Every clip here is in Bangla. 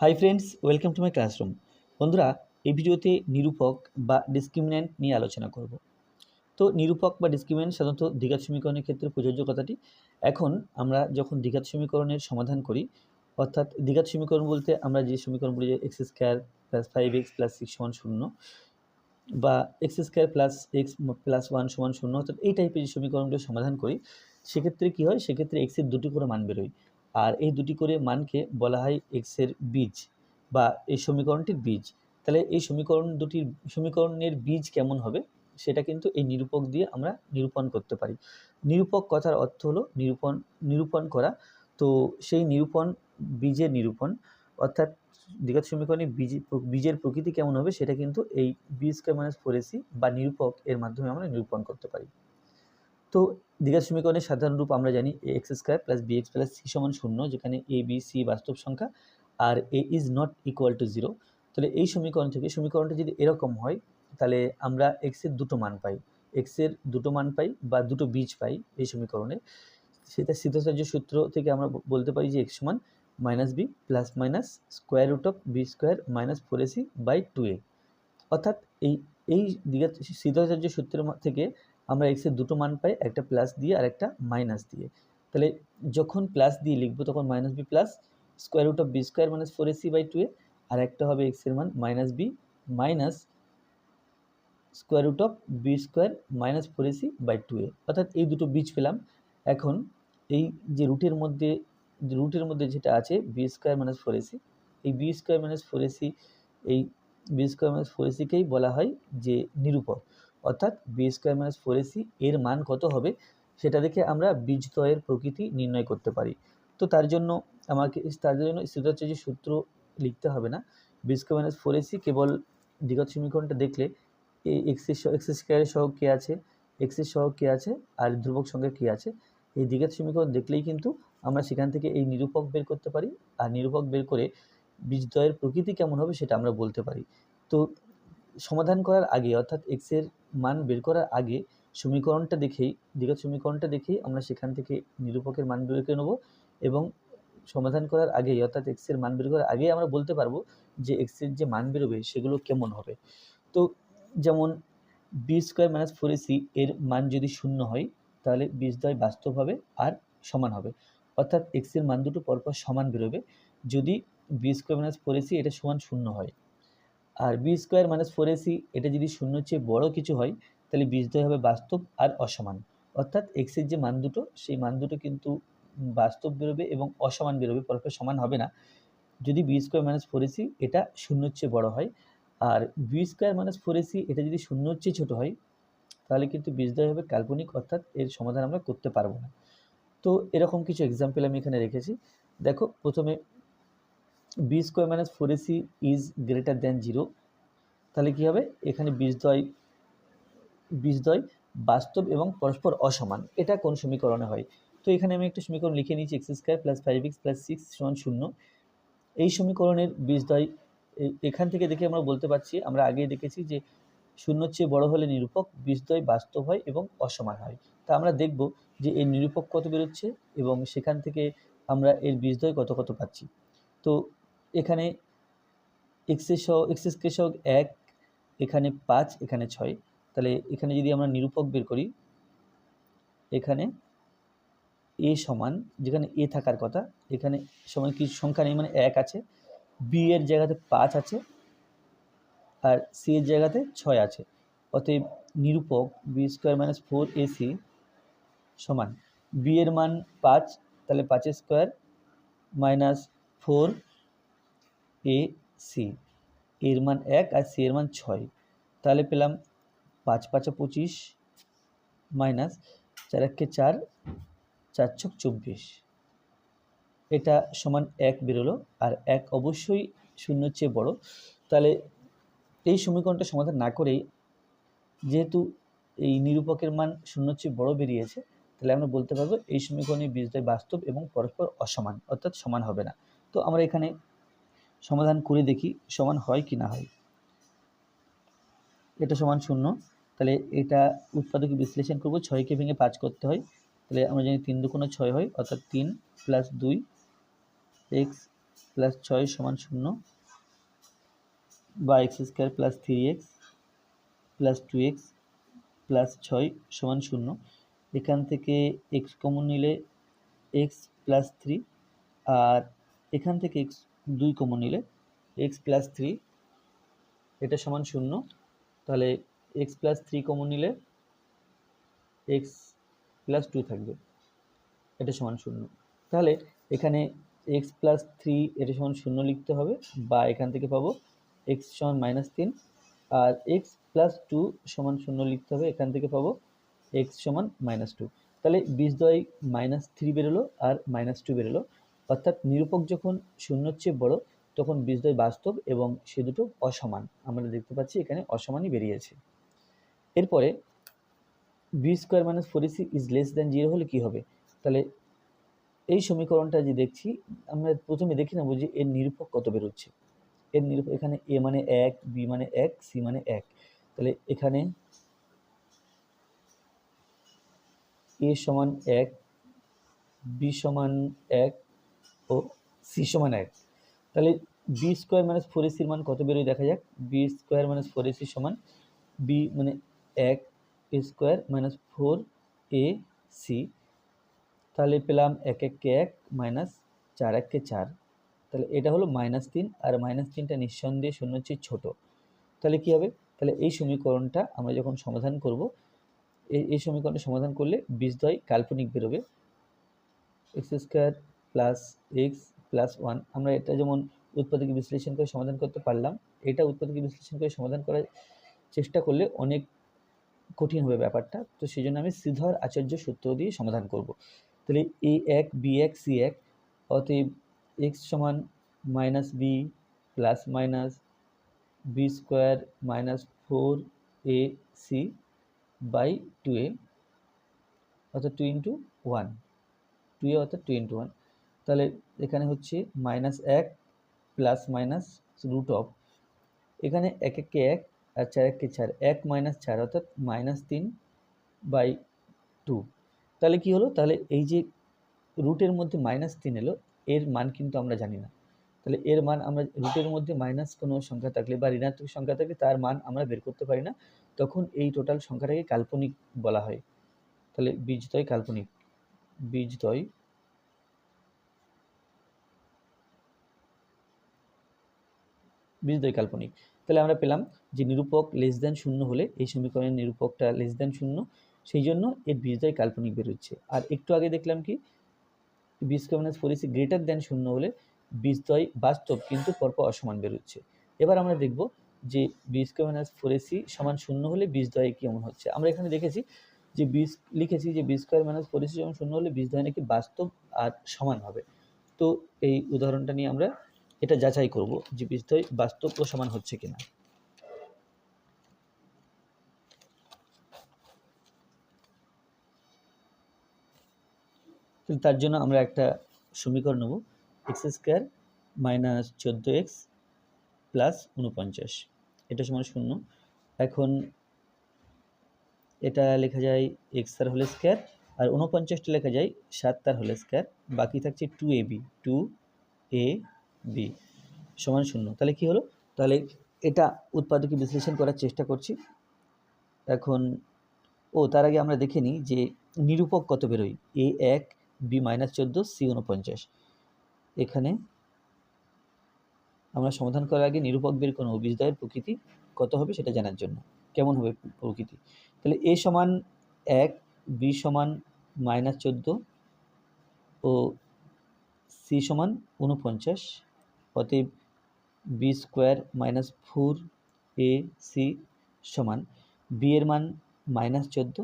Hi friends welcome to my classroom বন্ধুরা, এই ভিডিওতে নিরূপক বা ডিসক্রিমিন্যান্ট নিয়ে আলোচনা করব। তো নিরূপক বা ডিসক্রিমিন্যান্ট সাধারণত দ্বিঘাত সমীকরণের ক্ষেত্রে প্রযোজ্য কথাটি। এখন আমরা যখন দ্বিঘাত সমীকরণের সমাধান করি, অর্থাৎ দ্বিঘাত সমীকরণ বলতে আমরা যে সমীকরণ বলি যে x square plus five x plus six সমান শূন্য বা x square plus x plus one সমান শূন্য, অর্থাৎ এই টাইপের যে সমীকরণগুলো সমাধান করি, সেক্ষেত্রে কী হয়? সেক্ষেত্রে এক্সের দুটি করে মান বেরোয়। আর এই দুটি করে মানকে বলা হয় এক্সের বীজ বা এই সমীকরণটির বীজ। তাহলে এই সমীকরণ দুটির, সমীকরণের বীজ কেমন হবে? সেটা কিন্তু এই নিরূপক দিয়ে আমরা নিরূপণ করতে পারি। নিরূপক কথার অর্থ হলো নিরূপণ নিরূপণ করা। তো সেই নিরূপণ বীজের নিরূপণ, অর্থাৎ দ্বিঘাত সমীকরণে বীজ, বীজের প্রকৃতি কেমন হবে সেটা কিন্তু এই b square minus four ac বা নিরূপক এর মাধ্যমে আমরা নিরূপণ করতে পারি। তো দ্বিঘাত সমীকরণের সাধারণ রূপ আমরা জানি a x square plus b x plus c সমান শূন্য, যেখানে এ বি সি বাস্তব সংখ্যা, আর a is not equal to zero তাহলে এই সমীকরণ থেকে, সমীকরণটা যদি এরকম হয়, তাহলে আমরা এক্সের দুটো মান পাই। এক্সের দুটো মান পাই বা দুটো বীজ পাই এই সমীকরণে। সেটা সিদ্ধচার্য সূত্র থেকে আমরা বলতে পারি যে এক্স সমান minus b plus minus square root of b square minus four ac by two a অর্থাৎ এই এই দ্বিঘাত সিদ্ধচার্য সূত্রের থেকে আমরা এক্সের দুটো মান পাই, একটা প্লাস দিয়ে আর একটা মাইনাস দিয়ে। তাহলে যখন প্লাস দিয়ে লিখব তখন minus b plus square root of b square minus four ac by two a আর একটা হবে এক্সের মান minus b minus square root of b square minus four ac by two a অর্থাৎ এই দুটো বীজ পেলাম। এখন এই যে রুটের মধ্যে রুটের মধ্যে যেটা আছে b square minus four ac এই b square minus four ac এই বি স্কোয়ার মাইনাস ফোর এসিকেই বলা হয় যে নিরূপক। অর্থাৎ বি স্কোয়ার মাইনাস ফোর এর মান কত হবে, সেটা দেখে আমরা বীজদ্বয়ের প্রকৃতি নির্ণয় করতে পারি। তো তার জন্য আমাকে, তার জন্য সিদ্ধাচার্য সূত্র লিখতে হবে না। B square minus four ac কেবল দ্বিঘাত সমীকরণটা দেখলে এই এক্সের এক্স স্কোয়ারের সহগ কে আছে এক্সের সহগ কে আছে আর ধ্রুবক সংখ্যা কী আছে। এই দ্বিঘাত সমীকরণ দেখলেই কিন্তু আমরা সেখান থেকে এই নিরূপক বের করতে পারি আর নিরূপক বের করে বীজদ্বয়ের প্রকৃতি কেমন হবে সেটা আমরা বলতে পারি। তো সমাধান করার আগে অর্থাৎ এক্সের মান বের করার আগে সমীকরণটা দেখেই, দ্বিঘাত সমীকরণটা দেখেই আমরা সেখান থেকে নিরূপকের মান বের করে নেব এবং সমাধান করার আগেই, অর্থাৎ এক্সের মান বের করার আগেই আমরা বলতে পারব যে এক্সের যে মান বেরোবে সেগুলো কেমন হবে। তো যেমন b square minus four ac এর মান যদি শূন্য হয়, তাহলে বীজদ্বয় বাস্তব হবে আর সমান হবে। অর্থাৎ এক্সের মান দুটো পরপর সমান বেরোবে। যদি b square minus four ac এটা সমান শূন্য হয় আর b square minus four ac এটা যদি শূন্যর চেয়ে বড় কিছু হয়, তাহলে বীজদ্বয় হবে বাস্তব আর অসমান। অর্থাৎ এক্সের যে মান দুটো, সেই মান দুটো কিন্তু বাস্তব বেরোবে এবং অসমান বেরোবে, পরস্পর সমান হবে না। যদি b square minus four ac এটা শূন্যর চেয়ে বড় হয়। আর b square minus four ac এটা যদি শূন্যর চেয়ে ছোটো হয়, তাহলে কিন্তু বীজদ্বয় হবে কাল্পনিক, অর্থাৎ এর সমাধান আমরা করতে পারব না। তো এরকম কিছু এক্সাম্পল আমি এখানে রেখেছি। দেখো, প্রথমে b square minus four ac is greater than zero তাহলে কী হবে? এখানে বীজদ্বয় বীজদ্বয় বাস্তব এবং পরস্পর অসমান। এটা কোন সমীকরণে হয়? তো এখানে আমি একটা সমীকরণ লিখে নিয়েছি x square plus five x plus six সমান শূন্য। এই সমীকরণের বীজদ্বয় এ- এখান থেকে দেখে আমরা বলতে পারছি, আমরা আগেই দেখেছি যে শূন্যর চেয়ে বড় হলে নিরূপক বীজদ্বয় বাস্তব হয় এবং অসমান হয়। তা আমরা দেখব যে এর নিরূপক কত বেরোচ্ছে এবং সেখান থেকে আমরা এর বীজদ্বয় কত কত পাচ্ছি। তো এখানে এক্সের সহ এক্স স্কোয়ার সহগ এক, এখানে পাঁচ, এখানে ছয়। তাহলে এখানে যদি আমরা নিরূপক বের করি, এখানে এ সমান, যেখানে এ থাকার কথা, এখানে সমান কিছু সংখ্যা নেই মানে এক আছে। বি এর জায়গাতে পাঁচ আছে, আর সি এর জায়গাতে ছয় আছে। অতএব নিরূপক b square minus four ac সমান। বি এর মান পাঁচ, তাহলে পাঁচের square minus four a c এর মান এক আর সি এর মান ছয়। তাহলে পেলাম পাঁচ পাঁচা পঁচিশ মাইনাস চার একে চার চার ছক চব্বিশ। এটা সমান এক বেরোলো আর এক অবশ্যই শূন্যর চেয়ে বড়। তাহলে এই সমীকরণটা সমাধান না করেই যেহেতু এই নিরূপকের মান শূন্যর চেয়ে বড় বেরিয়েছে, তাহলে আমরা বলতে পারব এই সমীকরণের বীজদ্বয় বাস্তব এবং পরস্পর অসমান, অর্থাৎ সমান হবে না। তো আমরা এখানে সমাধান করে দেখি সমান হয় কি না হয়। এটা সমান শূন্য। তাহলে এটা উৎপাদকে বিশ্লেষণ করব, ছয়কে ভেঙে পাঁচ করতে হয়। তাহলে আমরা জানি তিন দুগুণে ছয় হয়, অর্থাৎ তিন প্লাস দুই এক্স প্লাস ছয় সমান শূন্য বা x square plus three x plus two x plus ছয় সমান শূন্য। এখান থেকে এক্স কমন নিলে এক্স প্লাস থ্রি আর এখান থেকে এক্স দুই কমন নিলে এক্স প্লাস থ্রি এটা সমান শূন্য। তাহলে এক্স প্লাস থ্রি কমন নিলে এক্স প্লাস টু থাকবে, এটা সমান শূন্য। তাহলে এখানে এক্স প্লাস থ্রি এটা সমান শূন্য লিখতে হবে, বা এখান থেকে পাবো এক্স সমান মাইনাস তিন, আর এক্স প্লাস টু সমান শূন্য লিখতে হবে, এখান থেকে পাবো এক্স সমান মাইনাস টু তাহলে বীজদ্বয় মাইনাস থ্রি বেরোলো, আর মাইনাস টু বেরোলো। অর্থাৎ নিরূপক যখন শূন্যর চেয়ে বড়, তখন বীজদ্বয় বাস্তব এবং সে দুটো অসমান। আমরা দেখতে পাচ্ছি এখানে অসমানই বেরিয়েছে। এরপরে b square minus four c is less than zero হলে কী হবে? তাহলে এই সমীকরণটা যে দেখছি, আমরা প্রথমে দেখি নেব যে এর নিরূপক কত বেরোচ্ছে। এর নিরূপক এখানে এ মানে এক বি মানে এক সি মানে এক। তাহলে এখানে এ সমান এক বি সমান এক ও সি সমান এক। তাহলে বি স্কোয়ার মাইনাস ফোর এসির মান কত বেরোয় দেখা যাক? B square minus four ac সমান বি মানে এক square minus four a c তাহলে পেলাম এক এককে এক মাইনাস চার এককে চার। তাহলে এটা হলো মাইনাস তিন আর মাইনাস তিনটা নিঃসন্দেহে শূন্য চেয়ে ছোটো। তাহলে কী হবে? তাহলে এই সমীকরণটা আমরা যখন সমাধান করব এই এই সমীকরণটা সমাধান করলে বীজদ্বয় কাল্পনিক বেরোবে। X square plus x plus one আমরা এটা যেমন উৎপাদকে বিশ্লেষণ করে সমাধান করতে পারলাম, এটা উৎপাদকে বিশ্লেষণ করে সমাধান করার চেষ্টা করলে অনেক কঠিন হবে ব্যাপারটা। তো সেই জন্য আমি শ্রীধর আচার্য সূত্র দিয়ে সমাধান করব। তাহলে এ এক বি এক সি এক, অতএব এক্স সমান minus b plus minus b square minus four a c by two a অর্থাৎ two into one two a অর্থাৎ টু ইন্টু ওয়ান তাহলে এখানে হচ্ছে মাইনাস এক প্লাস মাইনাস রুট অফ এখানে এক এককে এক আর চার এককে চার, এক মাইনাস চার অর্থাৎ মাইনাস তিন বাই টু তাহলে কি হলো? তাহলে এই যে রুটের মধ্যে মাইনাস তিন এলো, এর মান কিন্তু আমরা জানি না। তাহলে এর মান আমরা রুটের মধ্যে মাইনাস কোনো সংখ্যা থাকলে বা ঋণাত্মক সংখ্যা থাকলে তার মান আমরা বের করতে পারি না। তখন এই টোটাল সংখ্যাটাকে কাল্পনিক বলা হয়। তাহলে বীজদ্বয় কাল্পনিক। বীজদ্বয় বীজদ্বয় কাল্পনিক। তাহলে আমরা পেলাম যে নিরূপক লেস দ্যান শূন্য হলে এই সমীকরণের নিরূপকটা লেস দ্যান শূন্য, সেই জন্য এর বীজদ্বয় কাল্পনিক বেরোচ্ছে। আর একটু আগে দেখলাম কি? B square minus four ac greater than শূন্য হলে বীজদ্বয় বাস্তব কিন্তু পরপর অসমান বেরোচ্ছে। এবার আমরা দেখব যে বি স্কোয়ার মাইনাস ফোর সমান শূন্য হলে বীজদ্বয় কেমন হচ্ছে। আমরা এখানে দেখেছি যে বীজ লিখেছি যে b square minus four ac শূন্য হলে বীজদ্বয় নাকি বাস্তব আর সমান হবে। তো এই উদাহরণটা নিয়ে আমরা এটা যাচাই করব যে বীজদ্বয় বাস্তব ও সমান হচ্ছে কিনা। তার জন্য আমরা একটা সমীকরণ নেব এক্স স্কোয়ার মাইনাস চোদ্দ এক্স প্লাস উনপঞ্চাশ এটা সমান শূন্য। এখন এটা লেখা যায় এক্স তার হোল স্কোয়ার আর উনপঞ্চাশটা লেখা যায় সাত তার হোল স্কোয়ার বাকি থাকছে two a b two a b সমান শূন্য। তাহলে কি হলো? তাহলে এটা উৎপাদকে বিশ্লেষণ করার চেষ্টা করছি। এখন, ও, তার আগে আমরা দেখে নিই যে নিরূপক কত বেরোয়? এ এক, বি মাইনাস চোদ্দ, সি উনপঞ্চাশ এখানে আমরা সমাধান করার আগে নিরূপক বের কোনো বীজদ্বয়ের প্রকৃতি কত হবে সেটা জানার জন্য। কেমন হবে প্রকৃতি? তাহলে এ সমান এক, বি সমান মাইনাস চোদ্দ ও সি সমান উনপঞ্চাশ অতএব b square minus four a c সমান বি এর মান মাইনাস চোদ্দ,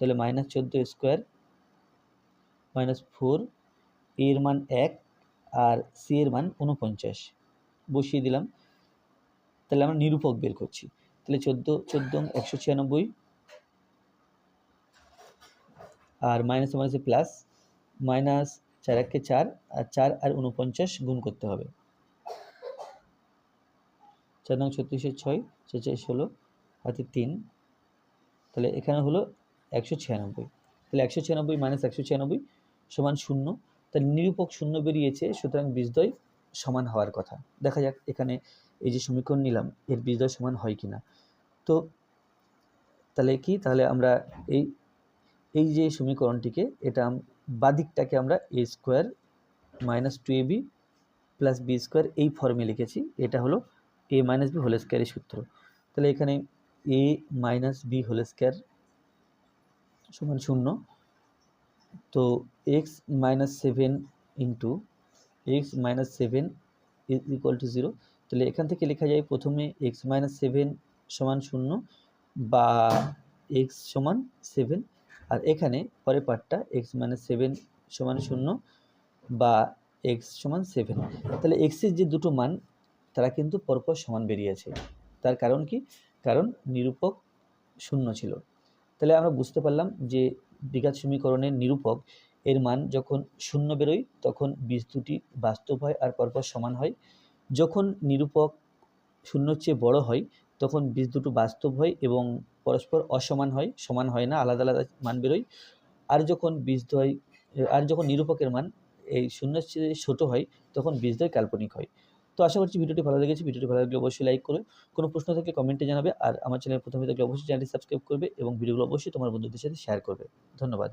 তাহলে মাইনাস চোদ্দ স্কোয়ার মাইনাস ফোর এর মান এক আর সি এর মান উনপঞ্চাশ বসিয়ে দিলাম। তাহলে আমরা নিরূপক বের করছি। তাহলে চোদ্দ চোদ্দ একশো ছিয়ানব্বই আর মাইনাসে মাইনাসে প্লাস মাইনাস চার একে চার, আর চার আর উনপঞ্চাশ গুণ করতে হবে। চার নং ছত্রিশে ছয় ছয় ষোলো হাতে তিন। তাহলে এখানে হলো একশো ছিয়ানব্বই। তাহলে একশো ছিয়ানব্বই মাইনাস একশো ছিয়ানব্বই সমান শূন্য। তাহলে নিরূপক শূন্য বেরিয়েছে, সুতরাং বীজদ্বয় সমান হওয়ার কথা। দেখা যাক এখানে এই যে সমীকরণ নিলাম, এর বীজদ্বয় সমান হয় কি না তো তাহলে কি? তাহলে আমরা এই এই যে সমীকরণটিকে, এটা বাদিকটাকে আমরা a square minus two a b plus b square এই ফর্মে লিখেছি। এটা হলো এ মাইনাস বি হোল স্কোয়ারের সূত্র। তাহলে এখানে a minus b whole square সমান শূন্য। তো x minus seven into x minus seven is equal to zero তাহলে এখান থেকে লেখা যায় প্রথমে এক্স মাইনাস সেভেন সমান শূন্য বা এক্স সমান সেভেন আর এখানে পরের পার্টটা এক্স মাইনাস সেভেন সমান শূন্য বা এক্স সমান সেভেন তাহলে এক্সের যে দুটো মান তারা কিন্তু পরপর সমান বেরিয়েছে। তার কারণ কি? কারণ নিরূপক শূন্য ছিল। তাহলে আমরা বুঝতে পারলাম যে দ্বিঘাত সমীকরণের নিরূপক, এর মান যখন শূন্য বেরোয়, তখন বীজ দুটি বাস্তব হয় আর পরপর সমান হয়। যখন নিরূপক শূন্যর চেয়ে বড় হয়, তখন বীজ দুটো বাস্তব হয় এবং পরস্পর অসমান হয়, সমান হয় না, আলাদা আলাদা মান বেরোয়। আর যখন বীজদ্বয় আর যখন নিরূপকের মান এই শূন্যের চেয়ে ছোটো হয়, তখন বীজদ্বয় কাল্পনিক হয়। তো আশা করছি ভিডিওটি ভালো লেগেছে। ভিডিওটি ভালো লাগলে অবশ্যই লাইক করবে কোনো প্রশ্ন থাকলে কমেন্টে জানাবে। আর আমার চ্যানেল প্রথমে থাকলে অবশ্যই চ্যানেলটি সাবস্ক্রাইব করবে এবং ভিডিওগুলো অবশ্যই তোমার বন্ধুদের সাথে শেয়ার করবে। ধন্যবাদ।